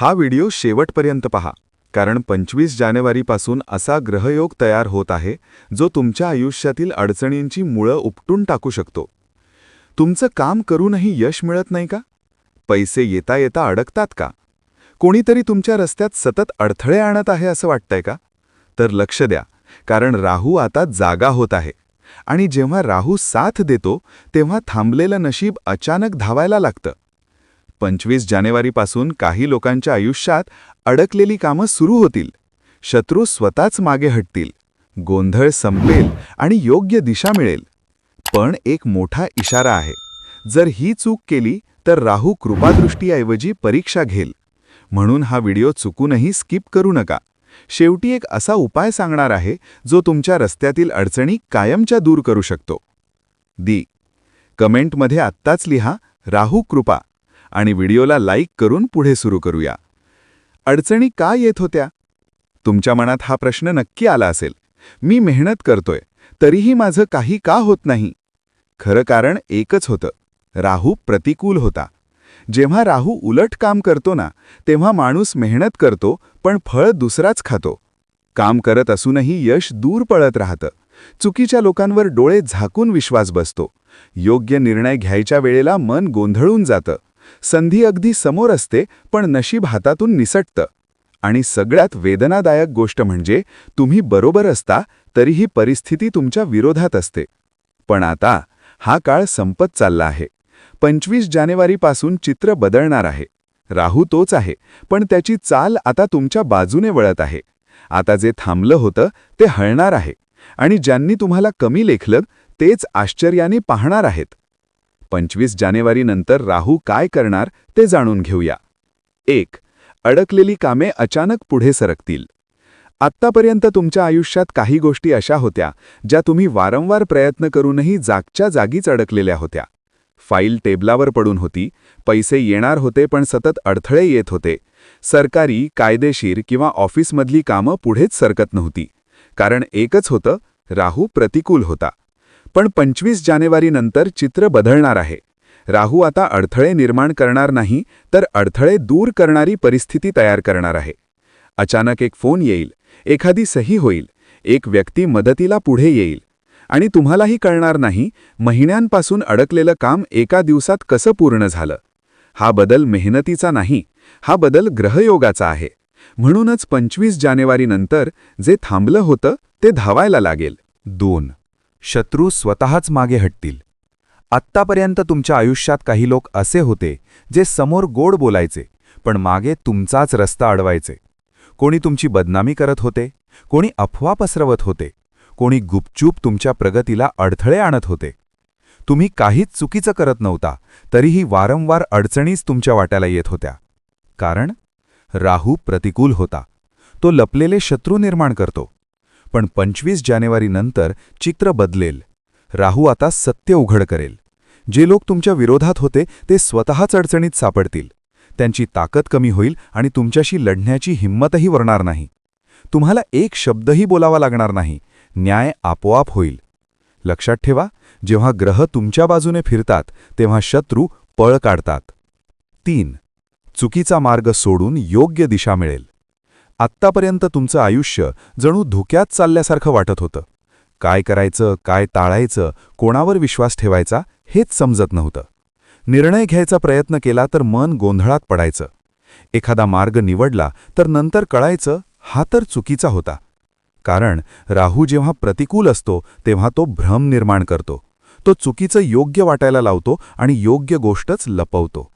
हा व्हिडिओ शेवटपर्यंत पहा कारण पंचवीस जानेवारीपासून असा ग्रहयोग तयार होत आहे जो तुमच्या आयुष्यातील अडचणींची मुळं उपटून टाकू शकतो. तुमचं काम करूनही यश मिळत नाही का? पैसे येता येता अडकतात का? कोणीतरी तुमच्या रस्त्यात सतत अडथळे आणत आहे असं वाटतंय का? तर लक्ष द्या कारण राहू आता जागा होत आहे. आणि जेव्हा राहू साथ देतो तेव्हा थांबलेलं नशीब अचानक धावायला लागतं. पंचवीस जानेवारीपासून काही लोकांच्या आयुष्यात अडकलेली कामं सुरू होतील. शत्रू स्वतःच मागे हटतील. गोंधळ संपेल आणि योग्य दिशा मिळेल. पण एक मोठा इशारा आहे. जर ही चूक केली तर राहू कृपादृष्टीऐवजी परीक्षा घेल. म्हणून हा व्हिडिओ चुकूनही स्किप करू नका. शेवटी एक असा उपाय सांगणार आहे जो तुमच्या रस्त्यातील अडचणी कायमच्या दूर करू शकतो. दी. कमेंटमध्ये आत्ताच लिहा राहू कृपा. आणि व्हिडिओला लाईक करून पुढे सुरू करूया. अडचणी का येत होत्या? तुमच्या मनात हा प्रश्न नक्की आला असेल. मी मेहनत करतोय तरीही माझं काही का होत नाही? खरं कारण एकच होतं राहू प्रतिकूल होता. जेव्हा राहू उलट काम करतो ना तेव्हा माणूस मेहनत करतो पण फळ दुसराच खातो. काम करत असूनही यश दूर पळत राहतं. चुकीच्या लोकांवर डोळे झाकून विश्वास बसतो. योग्य निर्णय घ्यायच्या वेळेला मन गोंधळून जातं. संधी अगदी समोर असते पण नशीब हातातून निसटतं. आणि सगळ्यात वेदनादायक गोष्ट म्हणजे तुम्ही बरोबर असता तरीही परिस्थिती तुमच्या विरोधात असते. पण आता हा काळ संपत चालला आहे. पंचवीस जानेवारीपासून चित्र बदलणार आहे. राहू तोच आहे पण त्याची चाल आता तुमच्या बाजूने वळत आहे. आता जे थांबलं होतं ते हळणार आहे. आणि ज्यांनी तुम्हाला कमी लेखलं तेच आश्चर्याने पाहणार आहेत. पंचवीस जानेवारीनंतर राहू काय करणार ते जाणून घेऊया. एक अडकलेली कामे अचानक पुढे सरकतील. आत्तापर्यंत तुमच्या आयुष्यात काही गोष्टी अशा होत्या ज्या तुम्ही वारंवार प्रयत्न करूनही जागच्या जागीच अडकलेल्या होत्या. फाईल टेबलावर पडून होती पैसे येणार होते पण सतत अडथळे येत होते. सरकारी कायदेशीर किंवा ऑफिसमधली कामं पुढेच सरकत नव्हती. कारण एकच होतं राहू प्रतिकूल होता. पण पंचवीस जानेवारीनंतर चित्र बदलणार आहे. राहू आता अडथळे निर्माण करणार नाही तर अडथळे दूर करणारी परिस्थिती तयार करणार आहे. अचानक एक फोन येईल एखादी सही होईल एक व्यक्ती मदतीला पुढे येईल. आणि तुम्हालाही कळणार नाही महिन्यांपासून अडकलेलं काम एका दिवसात कसं पूर्ण झालं. हा बदल मेहनतीचा नाही हा बदल ग्रहयोगाचा आहे. म्हणूनच पंचवीस जानेवारीनंतर जे थांबलं होतं ते धावायला लागेल. दोन शत्रू स्वतःच मागे हटतील. आत्तापर्यंत तुमच्या आयुष्यात काही लोक असे होते जे समोर गोड बोलायचे पण मागे तुमचाच रस्ता अडवायचे. कोणी तुमची बदनामी करत होते कोणी अफवा पसरवत होते कोणी गुपचूप तुमच्या प्रगतीला अडथळे आणत होते. तुम्ही काहीच चुकीचं करत नव्हता तरीही वारंवार अडचणीच तुमच्या वाट्याला येत होत्या. कारण राहू प्रतिकूल होता. तो लपलेले शत्रू निर्माण करतो. पण पंचवीस जानेवारीनंतर चित्र बदलेल. राहू आता सत्य उघड करेल. जे लोक तुमच्या विरोधात होते ते स्वतःच अडचणीत सापडतील. त्यांची ताकद कमी होईल आणि तुमच्याशी लढण्याची हिंमतही वरणार नाही. तुम्हाला एक शब्दही बोलावा लागणार नाही. न्याय आपोआप होईल. लक्षात ठेवा जेव्हा ग्रह तुमच्या बाजूने फिरतात तेव्हा शत्रू पळ काढतात. तीन. चुकीचा मार्ग सोडून योग्य दिशा मिळेल. आत्तापर्यंत तुमचं आयुष्य जणू धुक्यात चालल्यासारखं वाटत होतं. काय करायचं काय टाळायचं कोणावर विश्वास ठेवायचा हेच समजत नव्हतं. निर्णय घ्यायचा प्रयत्न केला तर मन गोंधळात पडायचं. एखादा मार्ग निवडला तर नंतर कळायचं हा तर चुकीचा होता. कारण राहू जेव्हा प्रतिकूल असतो तेव्हा तो भ्रम निर्माण करतो. तो चुकीचं योग्य वाटायला लावतो आणि योग्य गोष्टच लपवतो.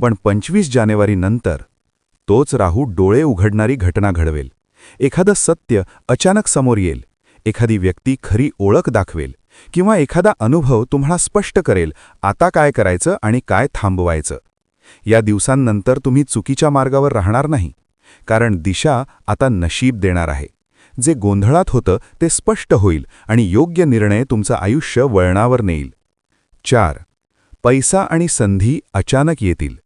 पण पंचवीस जानेवारीनंतर तोच राहू डोळे उघडणारी घटना घडवेल. एखादं सत्य अचानक समोर येईल. एखादी व्यक्ती खरी ओळख दाखवेल. किंवा एखादा अनुभव तुम्हाला स्पष्ट करेल आता काय करायचं आणि काय थांबवायचं. या दिवसांनंतर तुम्ही चुकीच्या मार्गावर राहणार नाही. कारण दिशा आता नशीब देणार आहे. जे गोंधळात होतं ते स्पष्ट होईल आणि योग्य निर्णय तुमचं आयुष्य वळणावर नेईल. चार. पैसा आणि संधी अचानक येतील.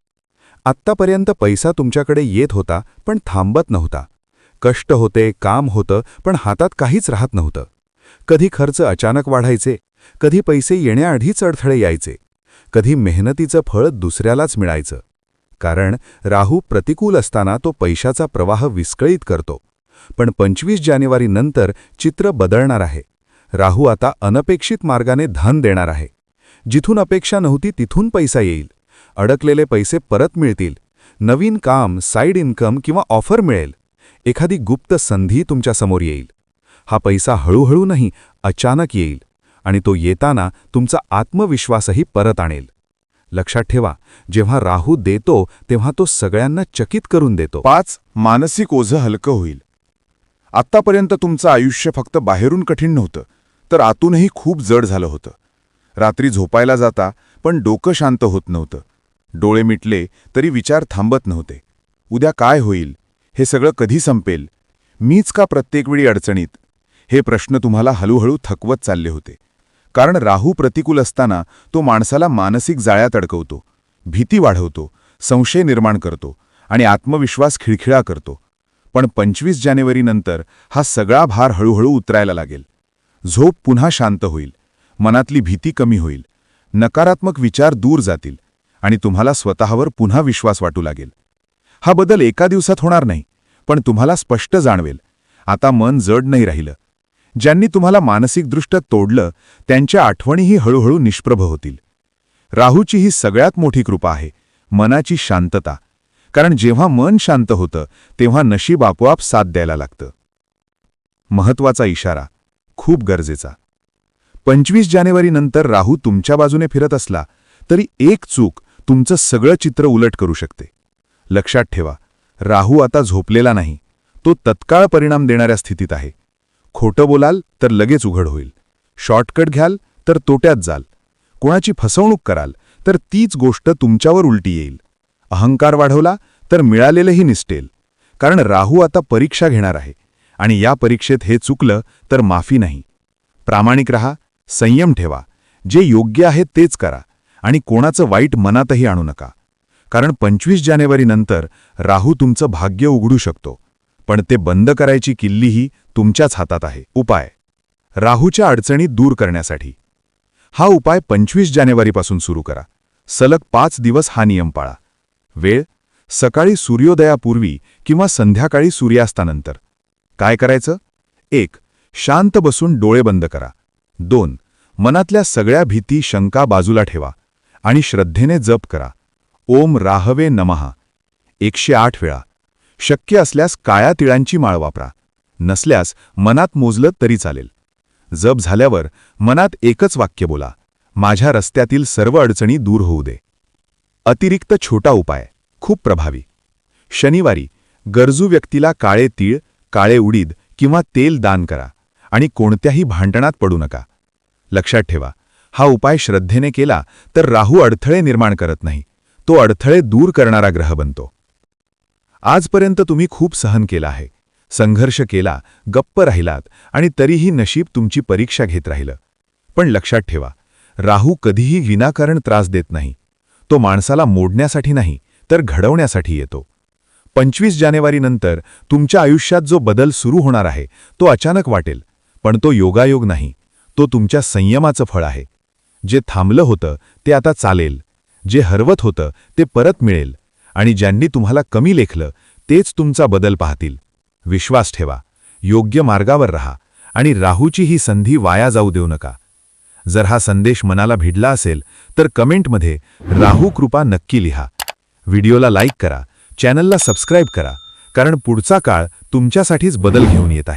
आत्तापर्यंत पैसा तुमच्याकडे येत होता पण थांबत नव्हता. कष्ट होते काम होतं पण हातात काहीच राहत नव्हतं. कधी खर्च अचानक वाढायचे कधी पैसे येण्याआधीच अडथळे यायचे कधी मेहनतीचं फळ दुसऱ्यालाच मिळायचं. कारण राहू प्रतिकूल असताना तो पैशाचा प्रवाह विस्कळीत करतो. पण पंचवीस जानेवारी नंतर चित्र बदलणार आहे. राहू आता अनपेक्षित मार्गाने धन देणार आहे. जिथून अपेक्षा नव्हती तिथून पैसा येईल. अडकलेले पैसे परत मिळतील. नवीन काम साईड इन्कम किंवा ऑफर मिळेल. एखादी गुप्त संधी तुमच्यासमोर येईल. हा पैसा हळूहळू नाही अचानक येईल आणि तो येताना तुमचा आत्मविश्वासही परत आणेल. लक्षात ठेवा जेव्हा राहू देतो तेव्हा तो सगळ्यांना चकित करून देतो. पाच मानसिक ओझं हलकं होईल. आत्तापर्यंत तुमचं आयुष्य फक्त बाहेरून कठीण नव्हतं तर आतूनही खूप जड झालं होतं. रात्री झोपायला जाता पण डोकं शांत होत नव्हतं. डोळे मिटले तरी विचार थांबत नव्हते. उद्या काय होईल? हे सगळं कधी संपेल? मीच का प्रत्येक वेळी अडचणीत? हे प्रश्न तुम्हाला हळूहळू थकवत चालले होते. कारण राहू प्रतिकूल असताना तो माणसाला मानसिक जाळ्यात अडकवतो. भीती वाढवतो. संशय निर्माण करतो. आणि आत्मविश्वास खिळखिळा करतो. पण पंचवीस जानेवारीनंतर हा सगळा भार हळूहळू उतरायला लागेल. झोप पुन्हा शांत होईल. मनातली भीती कमी होईल. नकारात्मक विचार दूर जातील. आणि तुम्हाला स्वतःवर पुन्हा विश्वास वाटू लागेल. हा बदल एका दिवसात होणार नाही पण तुम्हाला स्पष्ट जाणवेल. आता मन जड नाही राहिलं. ज्यांनी तुम्हाला मानसिकदृष्ट्या तोडलं त्यांच्या आठवणीही हळूहळू निष्प्रभ होतील. राहूची ही सगळ्यात मोठी कृपा आहे मनाची शांतता. कारण जेव्हा मन शांत होतं तेव्हा नशीब आपोआप साथ द्यायला लागतं. महत्त्वाचा इशारा खूप गरजेचा. पंचवीस जानेवारीनंतर राहू तुमच्या बाजूने फिरत असला तरी एक चूक तुमचं सगळं चित्र उलट करू शकते. लक्षात ठेवा राहू आता झोपलेला नाही. तो तत्काळ परिणाम देणाऱ्या स्थितीत आहे. खोटं बोलाल तर लगेच उघड होईल. शॉर्टकट घ्याल तर तोट्यात जाल. कोणाची फसवणूक कराल तर तीच गोष्ट तुमच्यावर उलटी येईल. अहंकार वाढवला तर मिळालेलंही निसटेल कारण राहू आता परीक्षा घेणार आहे आणि या परीक्षेत हे चुकलं तर माफी नाही. प्रामाणिक रहा संयम ठेवा. जे योग्य आहे तेच करा. आणि कोणाचं वाईट मनातही आणू नका. कारण पंचवीस जानेवारीनंतर राहू तुमचं भाग्य उघडू शकतो. पण ते बंद करायची किल्लीही तुमच्याच हातात आहे. उपाय. राहूच्या अडचणी दूर करण्यासाठी. हा उपाय पंचवीस जानेवारीपासून सुरू करा. सलग पाच दिवस हा नियम पाळा. वेळ. सकाळी सूर्योदयापूर्वी किंवा संध्याकाळी सूर्यास्तानंतर. काय करायचं? एक. शांत बसून डोळे बंद करा. दोन. मनातल्या सगळ्या भीती शंका बाजूला ठेवा. आणि श्रद्धेने जप करा. ओम राहवे नमहा एकशे आठ वेळा. शक्य असल्यास काळ्या तिळांची माळ वापरा. नसल्यास मनात मोजलं तरी चालेल. जप झाल्यावर मनात एकच वाक्य बोला. माझ्या रस्त्यातील सर्व अडचणी दूर होऊ दे. अतिरिक्त छोटा उपाय. खूप प्रभावी. शनिवारी गरजू व्यक्तीला काळे तीळ काळे उडीद किंवा तेल दान करा आणि कोणत्याही भांडणात पडू नका. लक्षात ठेवा हा उपाय श्रद्धेने केला तर राहू अडथळे निर्माण करत नाही. तो अडथळे दूर करणारा ग्रह बनतो. आजपर्यंत तुम्ही खूप सहन केला आहे. संघर्ष केला गप्प राहिलात आणि तरीही नशीब तुमची परीक्षा घेत राहिलं. पण लक्षात ठेवा राहू कधीही विनाकारण त्रास देत नाही. तो माणसाला मोडण्यासाठी नाही तर घडवण्यासाठी येतो. पंचवीस जानेवारीनंतर तुमच्या आयुष्यात जो बदल सुरू होणार आहे तो अचानक वाटेल पण तो योगायोग नाही. तो तुमच्या संयमाचं फळ आहे. जे थांबलं होतं ते आता चालेल. जे हरवत होतं ते परत मिळेल. आणि ज्यांनी तुम्हाला कमी लेखलं तेच तुमचा बदल पाहतील. विश्वास ठेवा. योग्य मार्गावर रहा. आणि राहूची ही संधी वाया जाऊ देऊ नका. जर हा संदेश मनाला भिडला असेल तर कमेंटमध्ये राहू कृपा नक्की लिहा. व्हिडिओला लाईक करा. चॅनलला सबस्क्राईब करा. कारण पुढचा काळ तुमच्यासाठीच बदल घेऊन येत आहे.